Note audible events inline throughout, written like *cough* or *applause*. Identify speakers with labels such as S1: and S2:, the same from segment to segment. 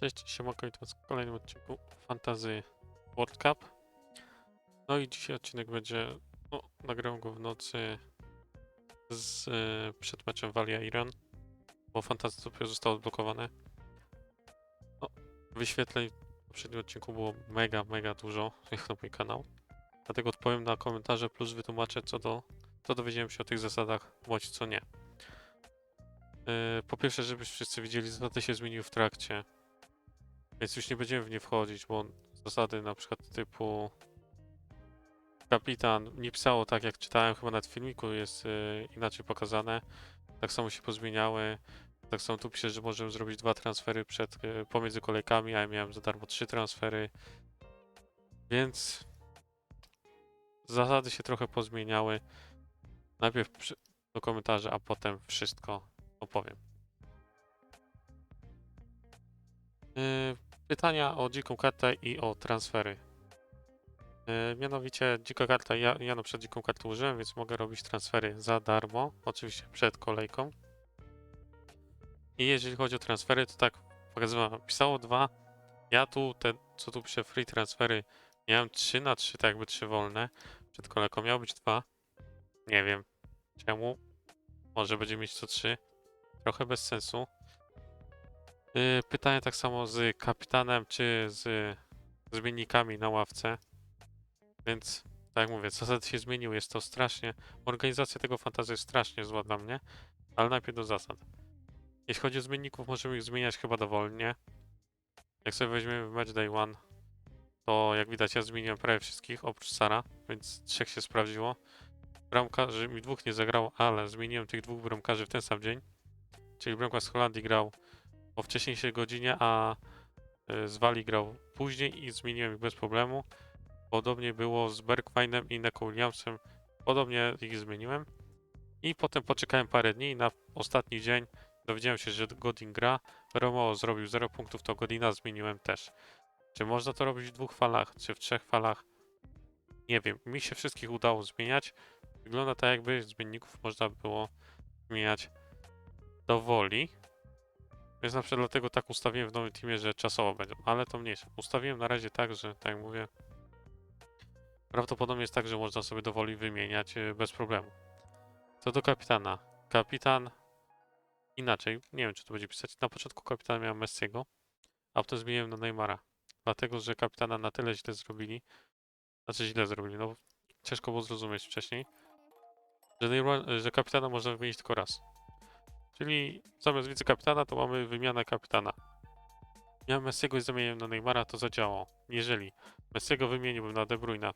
S1: Cześć, siemanko i to w kolejnym odcinku Fantazy World Cup. No i dzisiaj odcinek będzie, no, nagrałem go w nocy z, e, przed meczem Walia Iran, bo Fantazy dopiero zostało odblokowane. No, wyświetleń w poprzednim odcinku było mega, mega dużo, *laughs* jak na mój kanał. Dlatego odpowiem na komentarze plus wytłumaczę co do, co dowiedziałem się o tych zasadach, bądź co nie. E, Po pierwsze, żebyś wszyscy widzieli, zasady się zmieniły w trakcie. Więc już nie będziemy w nie wchodzić, bo zasady na przykład typu kapitan nie pisało tak jak czytałem, chyba w filmiku jest y, inaczej pokazane. Tak samo się pozmieniały. Tak samo tu pisze, że możemy zrobić dwa transfery przed, y, pomiędzy kolejkami, a ja miałem za darmo trzy transfery. Więc zasady się trochę pozmieniały. Najpierw przy, do komentarzy, a potem wszystko opowiem. Yy, pytania o dziką kartę i o transfery. Yy, mianowicie dzika karta, ja, ja na przykład dziką kartę użyłem, więc mogę robić transfery za darmo, oczywiście przed kolejką. I jeżeli chodzi o transfery, to tak pokazywałem, pisało dwa. Ja tu, te, co tu pisze free transfery, miałem 3 na 3, tak jakby 3 wolne. Przed kolejką miało być dwa. Nie wiem czemu. Może będzie mieć to 3. Trochę bez sensu. Yy, Pytanie tak samo z kapitanem, czy z zmiennikami na ławce. Więc, tak jak mówię, zasady się zmieniły. Jest to strasznie. Organizacja tego fantazji jest strasznie zła dla mnie. Ale najpierw do zasad. Jeśli chodzi o zmienników, możemy ich zmieniać chyba dowolnie. Jak sobie weźmiemy Match Day One, to jak widać, ja zmieniłem prawie wszystkich oprócz Sara, więc trzech się sprawdziło. Bramkarzy mi dwóch nie zagrało, ale zmieniłem tych dwóch bramkarzy w ten sam dzień. Czyli bramkarz z Holandii grał o wcześniejszej godzinie, a y, z Wali grał później i zmieniłem ich bez problemu. Podobnie było z Bergwijnem i Neko Williamsem. Podobnie ich zmieniłem. I potem poczekałem parę dni na ostatni dzień dowiedziałem się, że Godin gra. Romo zrobił 0 punktów, to Godina zmieniłem też. Czy można to robić w dwóch falach, czy w trzech falach? Nie wiem. Mi się wszystkich udało zmieniać. Wygląda tak, jakby zmienników można było zmieniać do woli. Więc na przykład dlatego tak ustawiłem w nowym teamie, że czasowo będą, ale to mniejsze. Ustawiłem na razie tak, że tak jak mówię, prawdopodobnie jest tak, że można sobie dowoli wymieniać y, bez problemu. Co do kapitana. Kapitan inaczej, nie wiem czy to będzie pisać. Na początku kapitana miałem Messiego, a potem zmieniłem na Neymara. Dlatego, że kapitana na tyle źle zrobili, znaczy źle zrobili, no ciężko było zrozumieć wcześniej, że, Neymar, że kapitana można wymienić tylko raz. Czyli zamiast wicekapitana to mamy wymianę kapitana. Ja Messiego i zamieniłem na Neymara, to zadziałało. Jeżeli Messiego wymieniłbym na De Bruyne,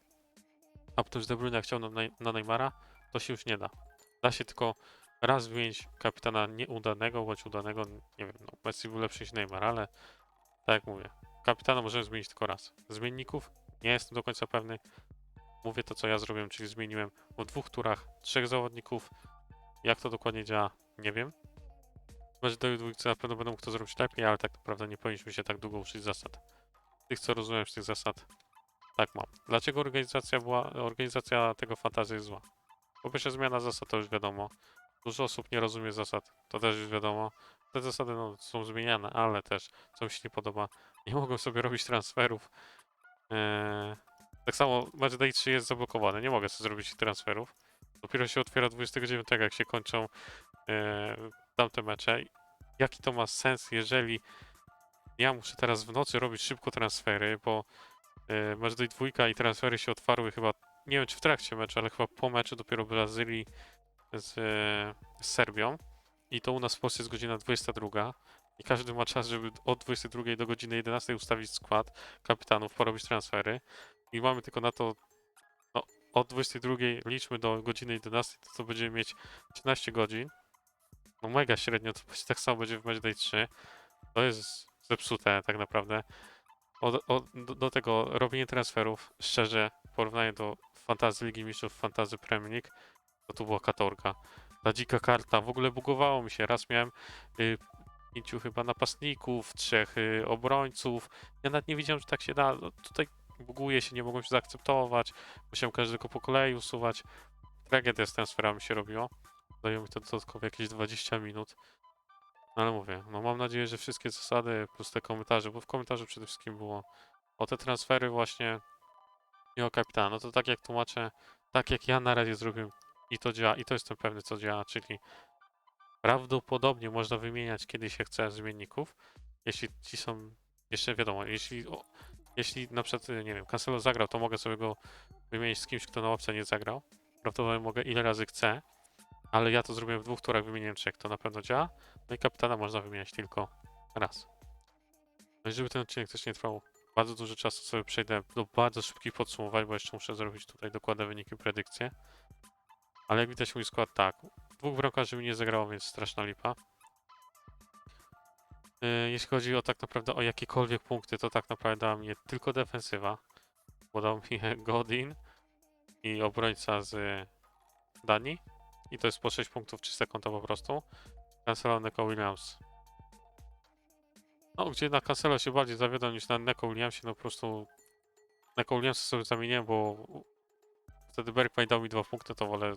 S1: a potem z De Bruyne chciał na, na Neymara, to się już nie da. Da się tylko raz wymienić kapitana nieudanego bądź udanego, nie wiem, no Messi był lepszy niż Neymar, ale tak jak mówię, kapitana możemy zmienić tylko raz. Zmienników nie jestem do końca pewny. Mówię to, co ja zrobiłem, czyli zmieniłem w dwóch turach trzech zawodników. Jak to dokładnie działa, nie wiem. Mecz do dwójce na pewno będę mógł to zrobić lepiej, ale tak naprawdę nie powinniśmy się tak długo uczyć zasad. Tych, co rozumiem z tych zasad, tak mam. Dlaczego organizacja była, organizacja tego fantazji jest zła? Po pierwsze zmiana zasad, to już wiadomo. Dużo osób nie rozumie zasad, to też już wiadomo. Te zasady no, są zmieniane, ale też, co mi się nie podoba, *laughs* nie mogą sobie robić transferów. Eee, tak samo Match Day 3 jest zablokowany, nie mogę sobie zrobić transferów. Dopiero się otwiera 29, jak się kończą e, tamte mecze. Jaki to ma sens, jeżeli ja muszę teraz w nocy robić szybko transfery, bo e, mecz do dwójka i transfery się otwarły chyba, nie wiem czy w trakcie meczu, ale chyba po meczu dopiero Brazylii z, e, z Serbią. I to u nas w Polsce jest godzina 22. I każdy ma czas, żeby od 22 do godziny 11 ustawić skład kapitanów, porobić transfery. I mamy tylko na to no, od 22 liczmy do godziny 11, to, to będziemy mieć 13 godzin. No mega średnio, to będzie tak samo będzie w Match Day 3. To jest zepsute tak naprawdę. Od, od, do, do tego robienie transferów, szczerze, w porównaniu do Fantazy Ligi Mistrzów, Fantazy Premier League, to tu była katorga. Ta dzika karta, w ogóle bugowało mi się. Raz miałem y, pięciu chyba napastników, trzech y, obrońców. Ja nawet nie wiedziałem, że tak się da. No, tutaj buguje się, nie mogłem się zaakceptować. Musiałem każdego po kolei usuwać. Tragedia z transferami się robiło. Zajęło mi to dodatkowo jakieś 20 minut. No ale mówię, no mam nadzieję, że wszystkie zasady plus te komentarze, bo w komentarzu przede wszystkim było o te transfery właśnie i o kapitana. No to tak jak tłumaczę, tak jak ja na razie zrobiłem i to działa, i to jestem pewny, co działa, czyli prawdopodobnie można wymieniać kiedy się chce zmienników, jeśli ci są, jeszcze wiadomo, jeśli, o, jeśli na przykład, nie wiem, Cancelo zagrał, to mogę sobie go wymienić z kimś, kto na łapce nie zagrał. Prawdopodobnie mogę ile razy chcę, ale ja to zrobiłem w dwóch turach, wymieniłem trzech, to na pewno działa. No i kapitana można wymieniać tylko raz. No i żeby ten odcinek też nie trwał bardzo dużo czasu, sobie przejdę do bardzo szybkich podsumowań, bo jeszcze muszę zrobić tutaj dokładne wyniki, predykcje. Ale jak widać mój skład tak. Dwóch bramkarzy mi nie zagrało, więc straszna lipa. Yy, Jeśli chodzi o tak naprawdę o jakiekolwiek punkty, to tak naprawdę dała mnie tylko defensywa. Bo dał mi *laughs* Godin i obrońca z Danii. I to jest po 6 punktów czyste konto po prostu. Cancelo Neko Williams. No, gdzie na Cancelo się bardziej zawiodłem niż na Neko Williamsie, no po prostu Neko Williamsa sobie zamieniłem, bo wtedy Bergwijn dał mi dwa punkty, to wolę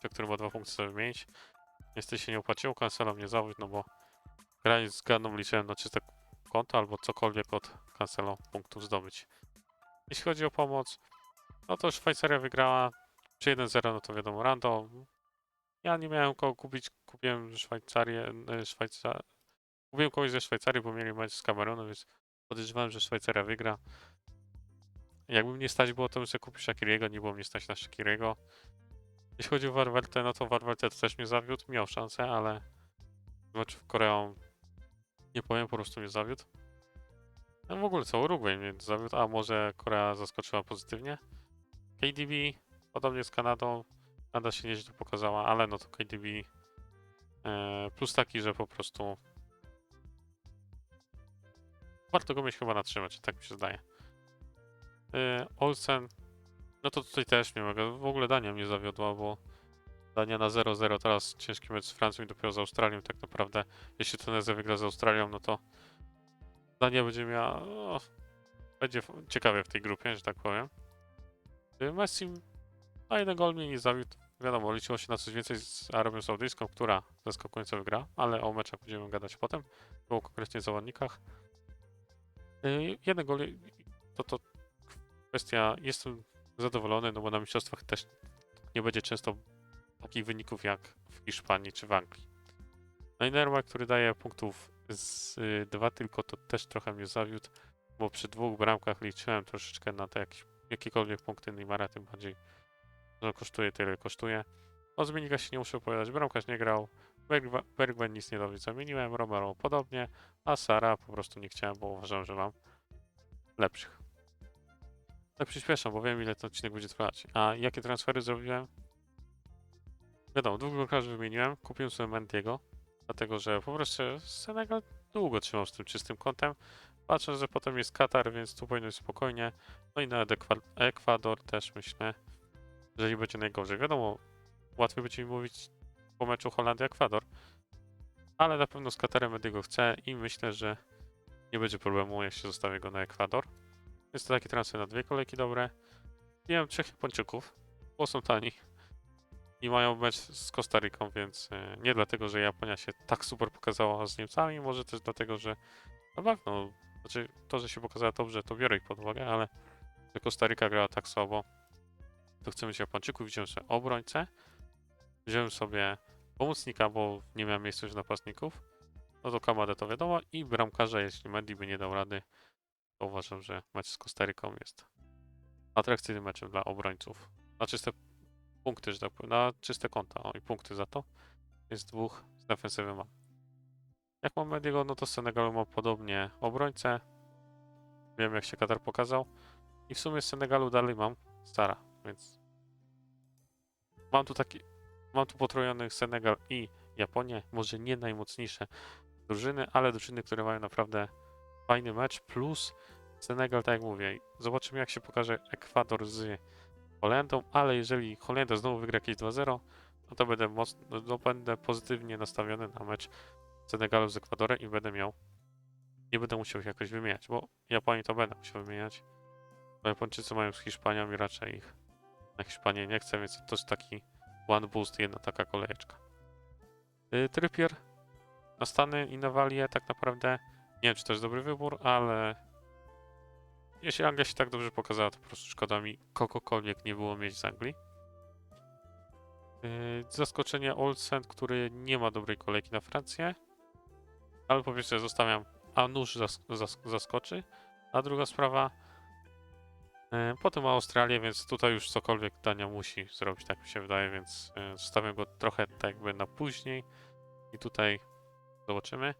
S1: te, który ma dwa punkty sobie wymienić. Niestety się nie opłaciło, Cancelo mnie zawiódł, no bo grając z Ganą liczyłem na czyste konto albo cokolwiek od Cancelo punktów zdobyć. Jeśli chodzi o pomoc, no to Szwajcaria wygrała. Przy 1-0, no to wiadomo, random. Ja nie miałem kogo kupić, kupiłem Szwajcarię, e, Szwajca... Kupiłem kogoś ze Szwajcarii, bo mieli mecz z Kamerunu, więc podejrzewałem, że Szwajcaria wygra. Jakby mnie stać było, to bym sobie kupił Shakiriego, nie było mnie stać na Shakiriego. Jeśli chodzi o Warwertę, no to Warwertę też mnie zawiódł, miał szansę, ale mecz w Koreą nie powiem, po prostu mnie zawiódł. No w ogóle co, Uruguay mnie zawiódł, a może Korea zaskoczyła pozytywnie. KDB, podobnie z Kanadą, Kanada się nieźle pokazała, ale no to KDB e, plus taki, że po prostu warto go mieć chyba na trzy tak mi się zdaje. E, Olsen, no to tutaj też nie mogę, w ogóle Dania mnie zawiodła, bo Dania na 0-0, teraz ciężki mecz z Francją i dopiero z Australią tak naprawdę. Jeśli Tunezja wygra z Australią, no to Dania będzie miała, będzie ciekawie w tej grupie, że tak powiem. Y, Messi a jeden gol nie zawiódł. Wiadomo, liczyło się na coś więcej z Arabią Saudyjską, która zaskakująco wygra, ale o meczach będziemy gadać potem, bo konkretnie zawodnikach. Yy, jeden gol to to kwestia, jestem zadowolony, no bo na mistrzostwach też nie będzie często takich wyników jak w Hiszpanii czy w Anglii. No i który daje punktów z y, dwa tylko, to też trochę mnie zawiódł, bo przy dwóch bramkach liczyłem troszeczkę na te jakieś, jakiekolwiek punkty Neymara, tym bardziej że kosztuje tyle, kosztuje. O zmiennikach się nie muszę opowiadać, bramkarz nie grał, Bergwijn nic nie dowie, zamieniłem, Romero podobnie, a Sara po prostu nie chciałem, bo uważam, że mam lepszych. Tak przyspieszam, bo wiem ile ten odcinek będzie trwać. A jakie transfery zrobiłem? Wiadomo, dwóch bramkarzy wymieniłem, kupiłem sobie Mendiego, dlatego że po prostu Senegal długo trzymał z tym czystym kątem. Patrzę, że potem jest Katar, więc tu powinno być spokojnie. No i Ekwa- Ekwador też myślę, jeżeli będzie najgorzej. Wiadomo, łatwiej będzie mi mówić po meczu Holandia-Ekwador, ale na pewno z Katarem Mendiego chcę i myślę, że nie będzie problemu, się zostawię go na Ekwador. Jest to taki transfer na dwie kolejki dobre. Miałem trzech Japończyków, bo są tani i mają mecz z Kostaryką, więc e, nie dlatego, że Japonia się tak super pokazała z Niemcami, może też dlatego, że no tak, no, znaczy to, że się pokazała dobrze, to biorę ich pod uwagę, ale że Kostaryka grała tak słabo, to chcemy się Japończyków, wziąłem sobie obrońcę, wziąłem sobie pomocnika, bo nie miałem miejsca już napastników, no to Kamadę to wiadomo i bramkarza, jeśli Mendy by nie dał rady, to uważam, że mecz z Kostaryką jest atrakcyjnym meczem dla obrońców. Na czyste punkty, że tak powiem, na czyste konta, o i punkty za to. Jest dwóch z defensywy mam. Jak mam Mendiego, no to z Senegalu mam podobnie obrońcę. Wiem jak się Katar pokazał. I w sumie z Senegalu dalej mam Stara, więc mam tu taki, mam tu potrojonych Senegal i Japonię, może nie najmocniejsze drużyny, ale drużyny, które mają naprawdę fajny mecz, plus Senegal, tak jak mówię, zobaczymy jak się pokaże Ekwador z Holendą, ale jeżeli Holenda znowu wygra jakieś 2-0, no to będę mocno, no będę pozytywnie nastawiony na mecz Senegalu z Ekwadorem i będę miał, nie będę musiał ich jakoś wymieniać, bo Japonii to będę musiał wymieniać, Japończycy mają z Hiszpanią i raczej ich na Hiszpanię nie chcę, więc to jest taki one boost, jedna taka kolejeczka. Yy, Trypier, na Stany i na Walię tak naprawdę nie wiem, czy to jest dobry wybór, ale jeśli Anglia się tak dobrze pokazała, to po prostu szkoda mi kogokolwiek nie było mieć z Anglii. Yy, Zaskoczenie Olsen, który nie ma dobrej kolejki na Francję, ale po pierwsze zostawiam, a nóż zas zas zaskoczy, a druga sprawa, potem ma Australię, więc tutaj już cokolwiek Dania musi zrobić, tak mi się wydaje, więc yy, zostawiam go trochę tak jakby na później i tutaj zobaczymy.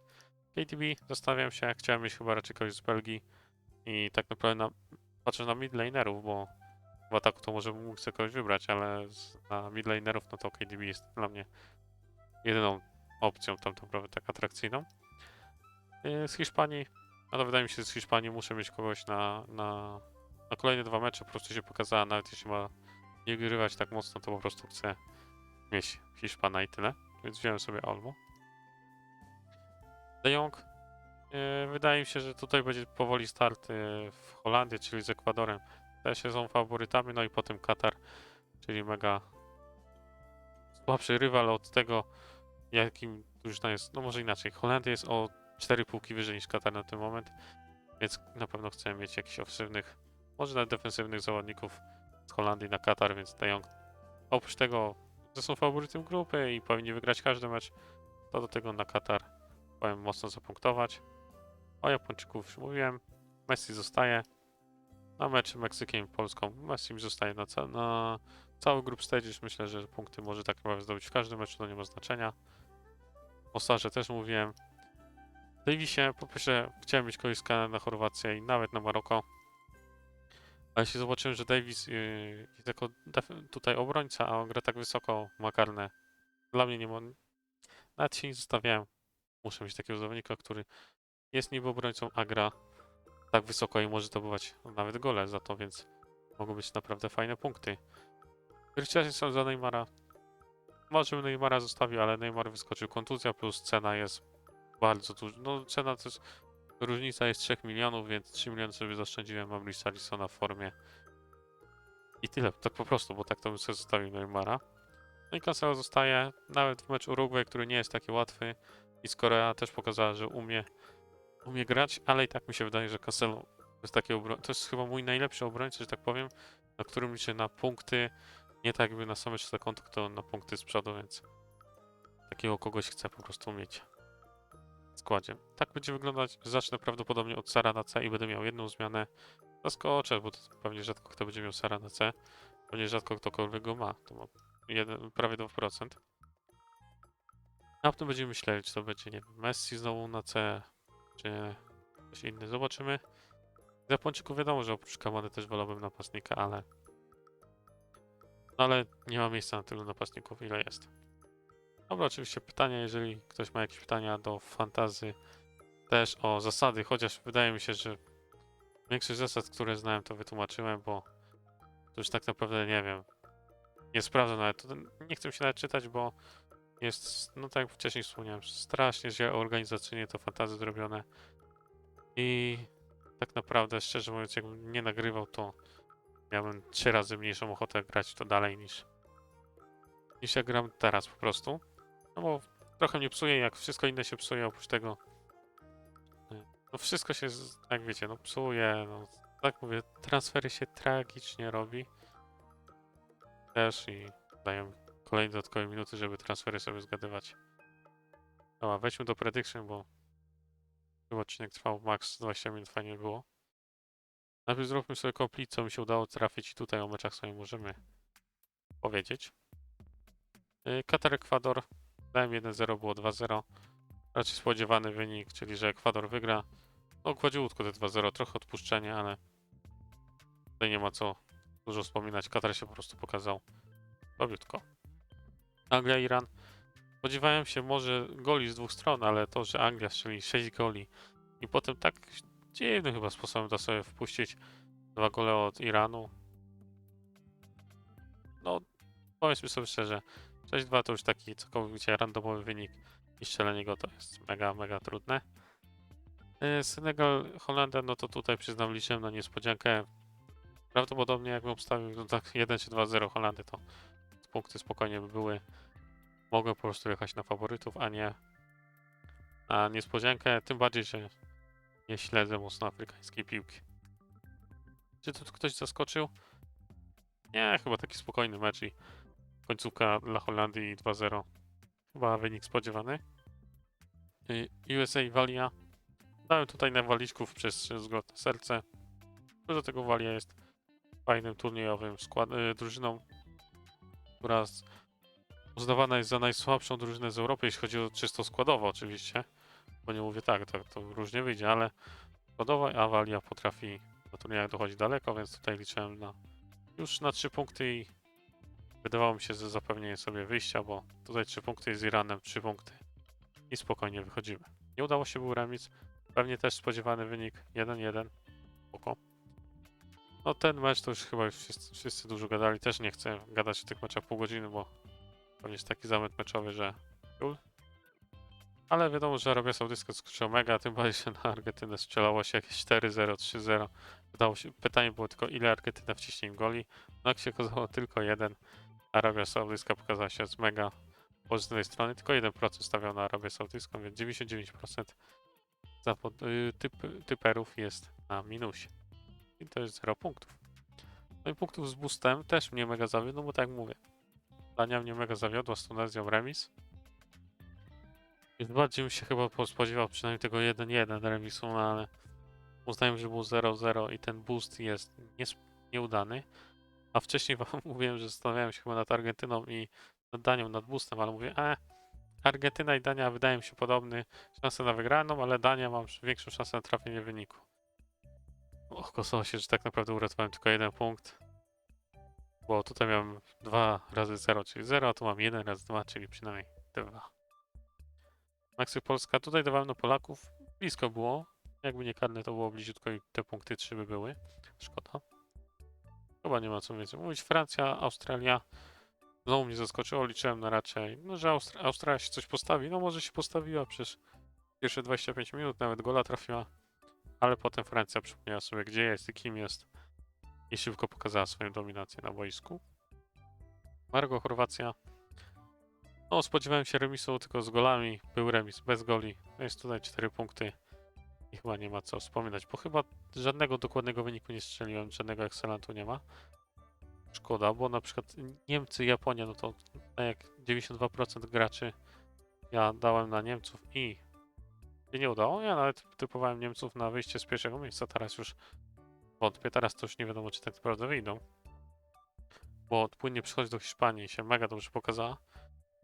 S1: KTB zostawiam się, chciałem mieć chyba raczej kogoś z Belgii i tak naprawdę na, patrzę na midlanerów, bo w ataku to może mógł sobie kogoś wybrać, ale z, na midlanerów no to KDB jest dla mnie jedyną opcją tam naprawdę tak atrakcyjną. Yy, Z Hiszpanii, no to wydaje mi się, że z Hiszpanii muszę mieć kogoś na, na, na kolejne dwa mecze, po prostu się pokazała, nawet jeśli ma nie grywać tak mocno, to po prostu chcę mieć Hiszpana i tyle, więc wziąłem sobie Olmo. De Jong, yy, wydaje mi się, że tutaj będzie powoli start yy, w Holandii, czyli z Ekwadorem. Te się są faworytami, no i potem Katar, czyli mega słabszy rywal od tego, jakim drużyna jest. No może inaczej, Holandia jest o 4 półki wyżej niż Katar na ten moment, więc na pewno chcemy mieć jakichś ofensywnych, może nawet defensywnych zawodników z Holandii na Katar, więc De Jong oprócz tego, że są faworytem grupy i powinni wygrać każdy mecz, to do tego na Katar powiem mocno zapunktować. O Japończyków już mówiłem, Messi zostaje na mecz Meksykiem i Polską. Messi zostaje na, ca na cały group stage. Myślę, że punkty może tak naprawdę zdobyć w każdym meczu, to nie ma znaczenia. O Sarze też mówiłem. Davisie po pierwsze chciałem mieć kogoś na Chorwację i nawet na Maroko. Ale jeśli zobaczyłem, że Davis yy, jako tutaj obrońca, a on gra tak wysoko, ma karne. Dla mnie nie ma... Nawet się nie zostawiałem. Muszę mieć takiego zawodnika, który jest niby obrońcą, a gra tak wysoko i może zdobywać nawet gole za to, więc mogą być naprawdę fajne punkty. Krystianie są za Neymara. Może bym Neymara zostawił, ale Neymar wyskoczył kontuzja, plus cena jest bardzo duża. No cena to jest, różnica jest 3 milionów, więc 3 miliony sobie zaoszczędziłem, mam Richarlisona w formie. I tyle, tak po prostu, bo tak to bym sobie zostawił Neymara. No i Cancelo zostaje, nawet w meczu Uruguay, który nie jest taki łatwy i z Korea też pokazała, że umie umie grać, ale i tak mi się wydaje, że Cancelo jest taki to jest chyba mój najlepszy obrońca, że tak powiem, na którym liczę na punkty, nie tak jakby na same czyste konto, to na punkty z przodu, więc takiego kogoś chcę po prostu mieć składzie. Tak będzie wyglądać, zacznę prawdopodobnie od Sara na C i będę miał jedną zmianę. Zaskoczę, bo to pewnie rzadko kto będzie miał Sara na C, pewnie rzadko ktokolwiek go ma, to ma jeden, prawie 2%. A potem będziemy myśleli, czy to będzie, nie wiem, Messi znowu na C, czy ktoś inny. Zobaczymy. Z Japończyków wiadomo, że oprócz Kamady też wolałbym napastnika, ale... No ale nie ma miejsca na tylu napastników, ile jest. Dobra, oczywiście pytania, jeżeli ktoś ma jakieś pytania do fantazy, też o zasady, chociaż wydaje mi się, że większość zasad, które znałem, to wytłumaczyłem, bo to już tak naprawdę nie wiem. Nie sprawdzę nawet, nie chcę się nawet czytać, bo jest, no tak jak wcześniej wspomniałem, strasznie źle organizacyjnie to fantazy zrobione. I tak naprawdę, szczerze mówiąc, jakbym nie nagrywał, to miałbym trzy razy mniejszą ochotę grać to dalej niż, niż jak gram teraz po prostu. No bo trochę mnie psuje, jak wszystko inne się psuje, oprócz tego. y, No wszystko się, jak wiecie, no psuje, no tak mówię, transfery się tragicznie robi. Też i dają kolejne dodatkowe minuty, żeby transfery sobie zgadywać. Dobra, wejdźmy do prediction, bo chyba odcinek trwał max 20 minut, fajnie było. Najpierw zróbmy sobie complete, co mi się udało trafić i tutaj o meczach sobie możemy powiedzieć. Yy, Katar Ekwador, dałem 1-0, było 2-0. Raczej spodziewany wynik, czyli że Ekwador wygra. No gładziutko te 2-0, trochę odpuszczenie, ale tutaj nie ma co dużo wspominać. Katar się po prostu pokazał słabiutko. Anglia, Iran. Spodziewałem się może goli z dwóch stron, ale to, że Anglia strzeli 6 goli i potem tak dziwnym chyba sposobem da sobie wpuścić dwa gole od Iranu. No, powiedzmy sobie szczerze, 6-2 to już taki całkowicie randomowy wynik i strzelenie go to jest mega, mega trudne. Yy, Senegal, Holandia, no to tutaj przyznam liczyłem na niespodziankę. Prawdopodobnie jakbym obstawił no tak 1 czy 2-0 Holandię, to punkty spokojnie by były. Mogłem po prostu jechać na faworytów, a nie na niespodziankę, tym bardziej, że nie śledzę mocno afrykańskiej piłki. Czy tu ktoś zaskoczył? Nie, chyba taki spokojny mecz i końcówka dla Holandii 2-0. Chyba wynik spodziewany. USA Walia. Dałem tutaj na waliczków przez zgodne serce. Poza tego Walia jest fajnym turniejowym skład, y, drużyną, która uznawana jest za najsłabszą drużynę z Europy, jeśli chodzi o czysto składowo oczywiście. Bo nie mówię tak, tak to różnie wyjdzie, ale składowa, a Walia potrafi na turniejach dochodzić daleko, więc tutaj liczyłem na już na 3 punkty i wydawało mi się, że zapewnienie sobie wyjścia, bo tutaj 3 punkty z Iranem, 3 punkty i spokojnie wychodzimy. Nie udało się, był remis. Pewnie też spodziewany wynik 1-1. Oko. No ten mecz to już chyba już wszyscy, wszyscy dużo gadali. Też nie chcę gadać o tych meczach pół godziny, bo pewnie jest taki zamęt meczowy, że Jul. Ale wiadomo, że Arabia Saudyjska skoczyła mega, tym bardziej, że na Argentynę strzelało się jakieś 4-0, 3-0. Wydało się, pytanie było tylko, ile Argentyna wciśnie im goli. No jak się okazało, tylko jeden. Arabia Saudyjska pokazała się z mega pozytywnej strony. Tylko 1% stawiał na Arabię Saudyjską, więc 99% zapod, y, typ, typerów jest na minusie. I to jest 0 punktów. No i punktów z boostem też mnie mega zawiódł, no bo tak mówię. Dania mnie mega zawiodła z Tunezją remis. Więc bardziej bym się chyba po- spodziewał przynajmniej tego 1-1 remisu, no ale uznajmy, że był 0-0 i ten boost jest nies- nieudany. A wcześniej wam *laughs* mówiłem, że zastanawiałem się chyba nad Argentyną i nad Danią, nad boostem, ale mówię, e, Argentyna i Dania wydają się podobny, szanse na wygraną, ale Dania mam większą szansę na trafienie wyniku. Och, okazało się, że tak naprawdę uratowałem tylko jeden punkt. Bo tutaj miałem 2 razy 0, czyli 0, a tu mam 1 razy 2, czyli przynajmniej 2. Maksy Polska, tutaj dawałem na Polaków. Blisko było. Jakby nie karne, to było bliziutko i te punkty 3 by były. Szkoda. Chyba nie ma co więcej mówić. Francja, Australia. Znowu mnie zaskoczyło, liczyłem na raczej, no, że Austr- Australia się coś postawi. No może się postawiła przez pierwsze 25 minut, nawet gola trafiła. Ale potem Francja przypomniała sobie, gdzie jest i kim jest. I szybko pokazała swoją dominację na boisku. Margo, Chorwacja. No, spodziewałem się remisu tylko z golami. Był remis bez goli. No jest tutaj 4 punkty. I chyba nie ma co wspominać, bo chyba żadnego dokładnego wyniku nie strzeliłem, żadnego excellentu nie ma. Szkoda, bo na przykład Niemcy, Japonia, no to jak 92% graczy ja dałem na Niemców i się nie udało. Ja nawet typowałem Niemców na wyjście z pierwszego miejsca, teraz już wątpię, teraz to już nie wiadomo, czy tak naprawdę wyjdą. Bo płynnie przychodzi do Hiszpanii się mega dobrze pokazała.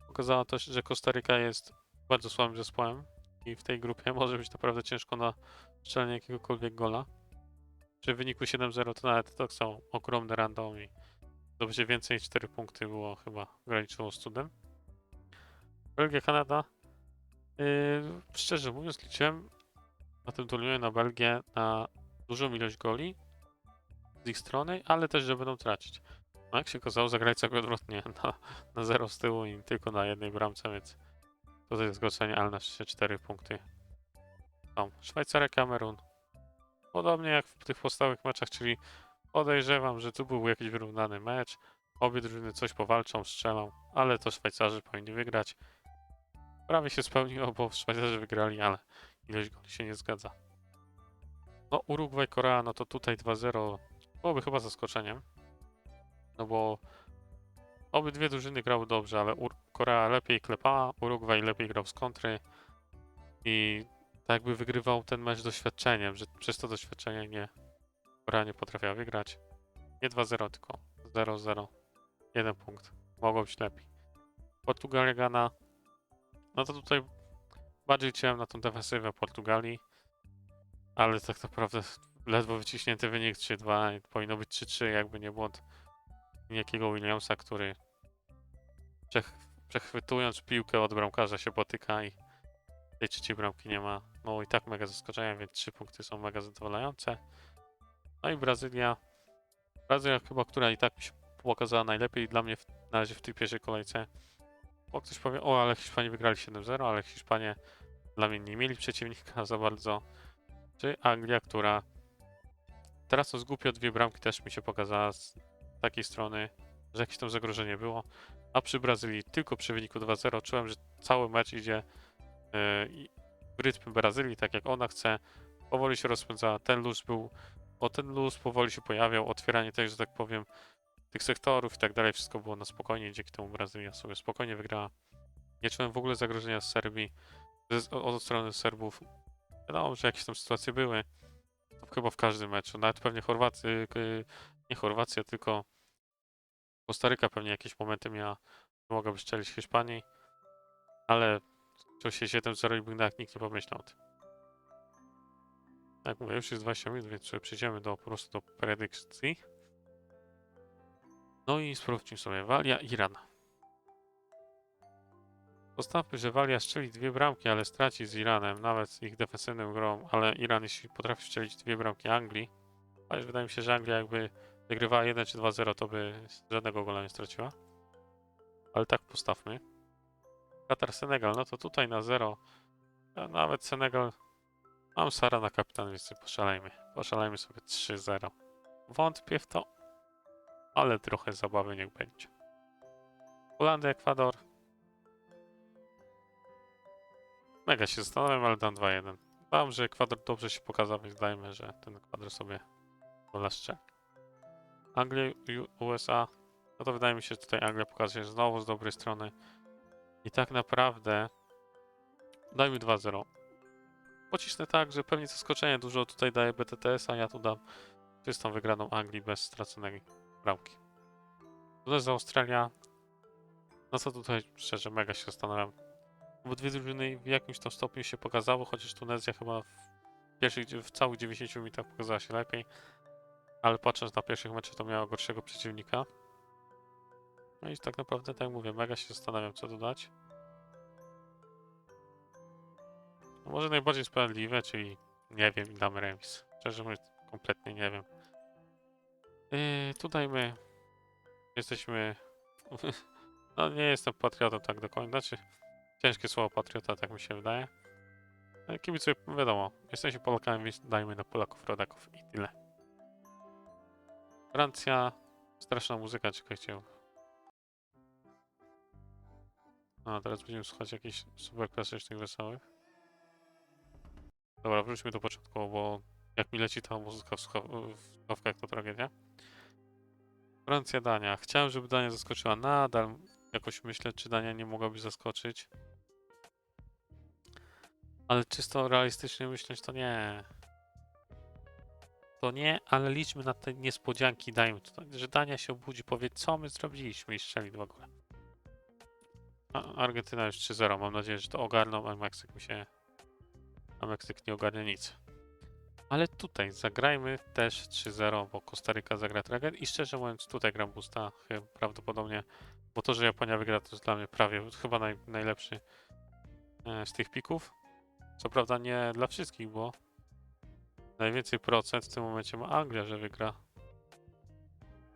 S1: Pokazała też, że Kostaryka jest bardzo słabym zespołem i w tej grupie *laughs* może być naprawdę ciężko na strzelenie jakiegokolwiek gola. Przy wyniku 7-0 to nawet tak samo ogromny random i zdobycie więcej niż 4 punkty było chyba graniczyło z cudem. Belgia, Kanada. Yy, szczerze mówiąc, liczyłem na tym turnieju na Belgię na dużą ilość goli z ich strony, ale też, że będą tracić. No jak się okazało, zagrali całkiem odwrotnie, *laughs* na, na 0 z tyłu i tylko na jednej bramce, więc tutaj jest zgorszenie, ale na szczęście 4 punkty. Są Szwajcaria, Kamerun. Podobnie jak w tych podstawowych meczach, czyli podejrzewam, że tu był jakiś wyrównany mecz. Obie drużyny coś powalczą, strzelą, ale to Szwajcarzy powinni wygrać. Prawie się spełniło, bo Szwajcarzy wygrali, ale ilość goli się nie zgadza. No, Urugwaj, Korea, no to tutaj 2-0 byłoby chyba zaskoczeniem. No bo obydwie drużyny grały dobrze, ale Korea lepiej klepała, Urugwaj lepiej grał z kontry i tak jakby wygrywał ten mecz doświadczeniem, że przez to doświadczenie nie Korea nie potrafiła wygrać. Nie 2-0, tylko 0-0. Jeden punkt. Mogło być lepiej. Portugalia, Ghana. No to tutaj bardziej chciałem na tą defensywę Portugalii, ale tak naprawdę ledwo wyciśnięty wynik 3-2 i powinno być 3-3, jakby nie błąd niejakiego Williamsa, który przech przechwytując piłkę od bramkarza się potyka i tej trzeciej bramki nie ma. No i tak mega zaskoczenia, więc trzy punkty są mega zadowalające. No i Brazylia. Brazylia chyba, która i tak mi się pokazała najlepiej dla mnie w, na razie w tej pierwszej kolejce. Bo ktoś powie, o ale Hiszpanie wygrali 7-0, ale Hiszpanie dla mnie nie mieli przeciwnika *laughs* za bardzo. Czy Anglia, która teraz to zgłupio dwie bramki też mi się pokazała takiej strony, że jakieś tam zagrożenie było. A przy Brazylii tylko przy wyniku 2-0 czułem, że cały mecz idzie i w rytm Brazylii, tak jak ona chce. Powoli się rozpędza. Ten luz był, o ten luz powoli się pojawiał, otwieranie też, że tak powiem, tych sektorów i tak dalej, wszystko było na spokojnie, dzięki temu Brazylia sobie spokojnie wygrała. Nie czułem w ogóle zagrożenia z Serbii, od, strony Serbów. Wiadomo, że jakieś tam sytuacje były, chyba w każdym meczu, nawet pewnie Chorwacy, nie Chorwacja, tylko Kostaryka pewnie jakieś momenty miała, mogłaby strzelić Hiszpanii, ale to się 7-0 i nawet nikt nie pomyślał o tym. Jak mówię, już jest 20 minut, więc przejdziemy do, po prostu do predykcji. No i sprawdźmy sobie Walia, Iran. Postawmy, że Walia strzeli dwie bramki, ale straci z Iranem, nawet z ich defensywną grą, ale Iran jeśli potrafi strzelić dwie bramki Anglii, a już wydaje mi się, że Anglia jakby wygrywała 1 czy 2-0, to by żadnego gola nie straciła. Ale tak postawmy. Katar Senegal, no to tutaj na 0. A nawet Senegal. Mam Sara na kapitan, więc poszalejmy. Poszalejmy sobie 3-0. Wątpię w to, ale trochę zabawy niech będzie. Holandia, Ekwador. Mega się zastanawiam, ale dam 2-1. Dam, że Ekwador dobrze się pokazał, więc dajmy, że ten Ekwador sobie gola Anglia, U- USA. No to wydaje mi się, że tutaj Anglia pokazuje znowu z dobrej strony. I tak naprawdę dajmy 2-0. Pocisnę tak, że pewnie zaskoczenie dużo tutaj daje BTTS, a ja tu dam czystą wygraną Anglii bez straconej bramki. Tutaj za Australia. No co tutaj szczerze mega się zastanawiam. Obydwie drużyny w jakimś tam stopniu się pokazało, chociaż Tunezja chyba w pierwszych, w całych 90 minutach pokazała się lepiej. Ale patrząc na pierwszych meczach to miała gorszego przeciwnika. No i tak naprawdę, tak jak mówię, mega się zastanawiam co dodać. No może najbardziej sprawiedliwe, czyli nie wiem, i damy remis. Szczerze mówiąc, kompletnie nie wiem. Yy, tutaj my jesteśmy. *laughs* No nie jestem patriotą tak do końca. Znaczy, ciężkie słowo patriota, tak mi się wydaje. Ale Kibicuję, wiadomo, jesteśmy Polakami, więc dajmy na Polaków, rodaków i tyle. Francja, straszna muzyka, czekajcie. A teraz będziemy słuchać jakichś super klasycznych, wesołych. Dobra, wróćmy do początku, bo jak mi leci ta muzyka w, słucha- w słuchawkach, to tragedia. Francja, Dania. Chciałem, żeby Dania zaskoczyła. Nadal jakoś myślę, czy Dania nie mogłaby zaskoczyć. Ale czysto realistycznie myśleć, to nie. To nie, ale liczmy na te niespodzianki. Dajmy to, że Dania się obudzi, powie, co my zrobiliśmy i strzeli dwa gole. A Argentyna już 3-0. Mam nadzieję, że to ogarną, a Meksyk mi się a Meksyk nie ogarnia nic. Ale tutaj zagrajmy też 3-0, bo Kostaryka zagra tragedię i szczerze mówiąc tutaj gram busta prawdopodobnie, bo to, że Japonia wygra to jest dla mnie prawie chyba naj, najlepszy e, z tych pików. Co prawda nie dla wszystkich, bo najwięcej procent w tym momencie ma Anglia, że wygra.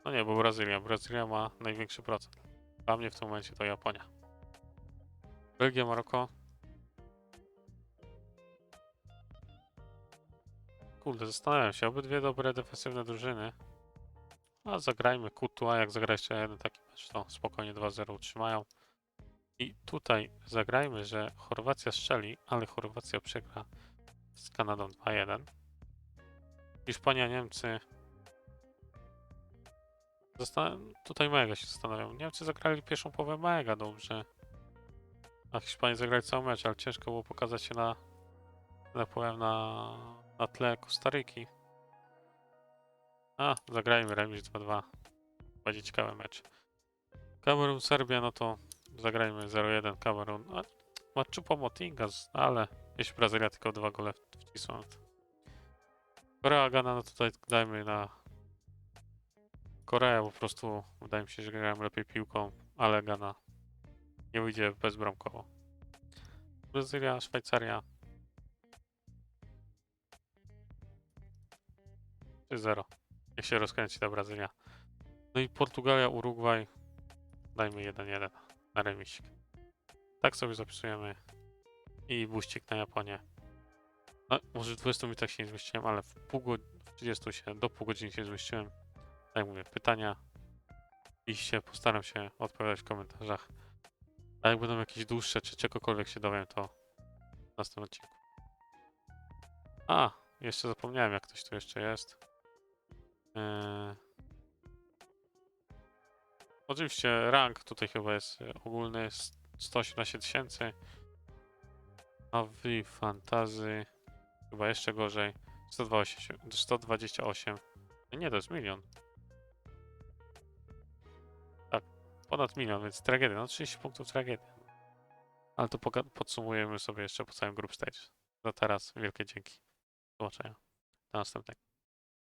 S1: No nie, bo Brazylia. Brazylia ma największy procent. Dla mnie w tym momencie to Japonia. Belgia, Maroko. Kurde, zastanawiam się, obydwie dobre defensywne drużyny. A zagrajmy Kutu, a jak zagra jeszcze jeden taki mecz, to spokojnie 2-0 utrzymają. I tutaj zagrajmy, że Chorwacja strzeli, ale Chorwacja przegra z Kanadą 2-1. Hiszpania, Niemcy. Tutaj mega się zastanawiam. Niemcy zagrali pierwszą połowę mega dobrze. A Hiszpanie zagrali cały mecz, ale ciężko było pokazać się na, tak powiem, na, na tle Kostaryki. A, zagrajmy remis 2-2. Będzie ciekawy mecz. Kamerun, Serbia, no to zagrajmy 0-1 Kamerun. A, Motinga, ale jeśli Brazylia tylko dwa gole wcisła. Korea, Ghana, no tutaj dajmy na Koreę, po prostu wydaje mi się, że grają lepiej piłką, ale Ghana nie wyjdzie bezbramkowo. Brazylia, Szwajcaria 3-0. Niech się rozkręci ta Brazylia. No i Portugalia, Urugwaj. Dajmy 1-1 na remisik. Tak sobie zapisujemy. I buścik na Japonię. Może w 20 minutach się nie zmieściłem, ale w pół go- w 30 się, do pół godziny się zmieściłem. Tak mówię, pytania. I się postaram się odpowiadać w komentarzach. A jak będą jakieś dłuższe, czy czegokolwiek się dowiem, to w następnym odcinku. A, jeszcze zapomniałem, jak ktoś tu jeszcze jest. Eee... Oczywiście rank tutaj chyba jest e, ogólny s- 118 tysięcy. A wy fantazy chyba jeszcze gorzej. 128. 128. Nie, to jest milion. Tak, ponad milion, więc tragedia. No 30 punktów tragedia. Ale to podsumujemy sobie jeszcze po całym group stage. Za teraz wielkie dzięki. Do zobaczenia. Do następnego.